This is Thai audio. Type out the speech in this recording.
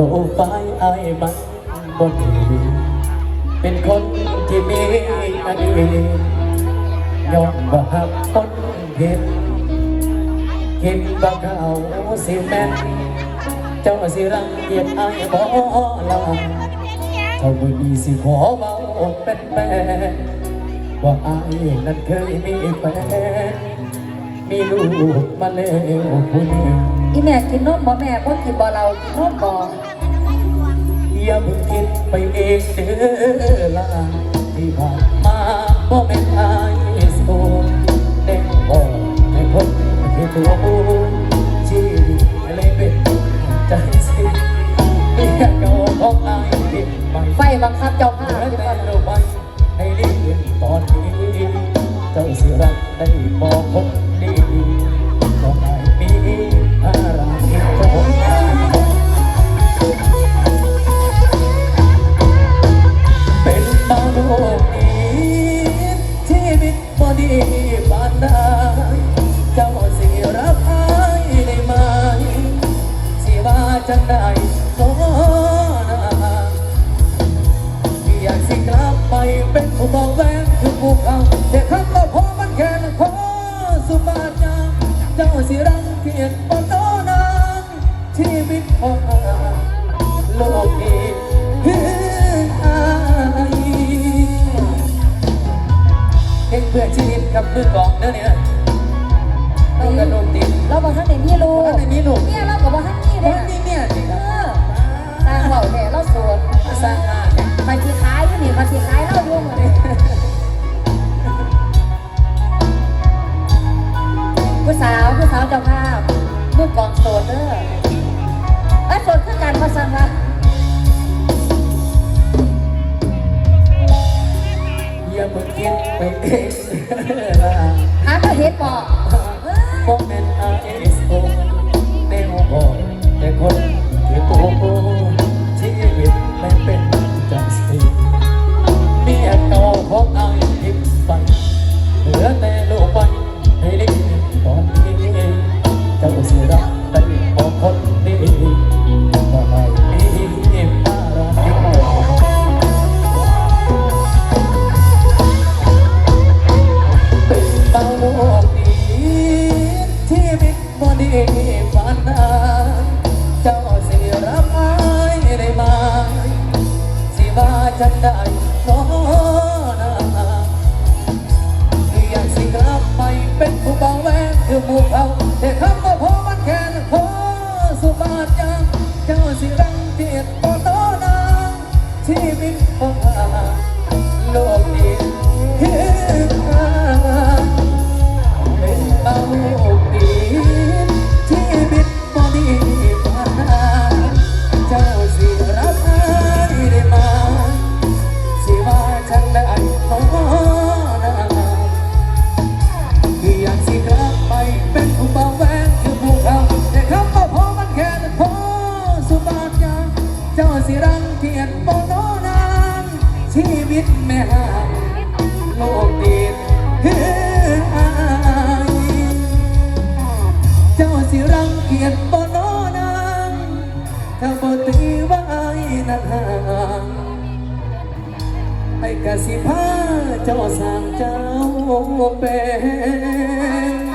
โลกไฟไอ้ายมันบนดีเป็นคนที่มีอดีตยอมบ่หักคนเห็นคิดว่าเขาสิแม่นเจ้าสิรังเกียจไอ้ายบ่ละเจ้าไม่มีสิขอเบาเป็นแม่ว่าไอ้ายนั้นเคยมีแฟนมีลูกมาแล้วผู้หนึ่งอีแม่กินนมบ่แม่บ่กินบ่เรากินนมบ่าเพิ่งคิด ไปเองเด้อล่ะที่ผ่านมาบ่แม่นอายโสดแต่บอกให้คนให้ตัวชีวิตเลยเป็นใจสิเมียเก่าของอายทิ้งไปไฟบังคับเจ้าภาเหพลือที่แต่ว่าเราไปให้เรียนตอนนี้เจ้าสิรักได้บอกคนดี ดีปานใดเจ้าสิรับอายได้ไหมสิว่าจังได้ขอนาอยากสิกลับไปเป็นผู้บอกแหวนคือผู้เขาแต่คำว่าพอมันแค่นั้นพอสุบาทยามเจ้าสิรังเกียจบ่โตนานชีวิตของโลกนี้ เฮ็ดเพื่อชีวิตกับมือกลองเด้อเนี่ยต้องกระโดดติดเราบ่ทันได้มีลูกบ่ทันได้มีลูกเนี่ยเราก็บ่ทันมีคเด้นนี้เนี่ย เพิ่งคิดไปเองล่ะหาตัวเฮ็ดบออบ่แม่นอายโสดแนว ได้อนาอยากสิกลับไปเป็นผู้เบาแวนคือหมู่เขาแต่คำว่าพอมันแค่นั้นพอสุบาทยังเจ้าสิรังเกียจบ่โตนานชีวิตของอาโลก สิรังเกียจบ่โนนานชีวิตแม่ห่างโลกดีคืออายเจ้าสิรังเกียจบ่นอนางถ้าบ่ตีว่าอายนั้นห่างไอ้กะสิพาเจ้าสร้างเจ้าเป็น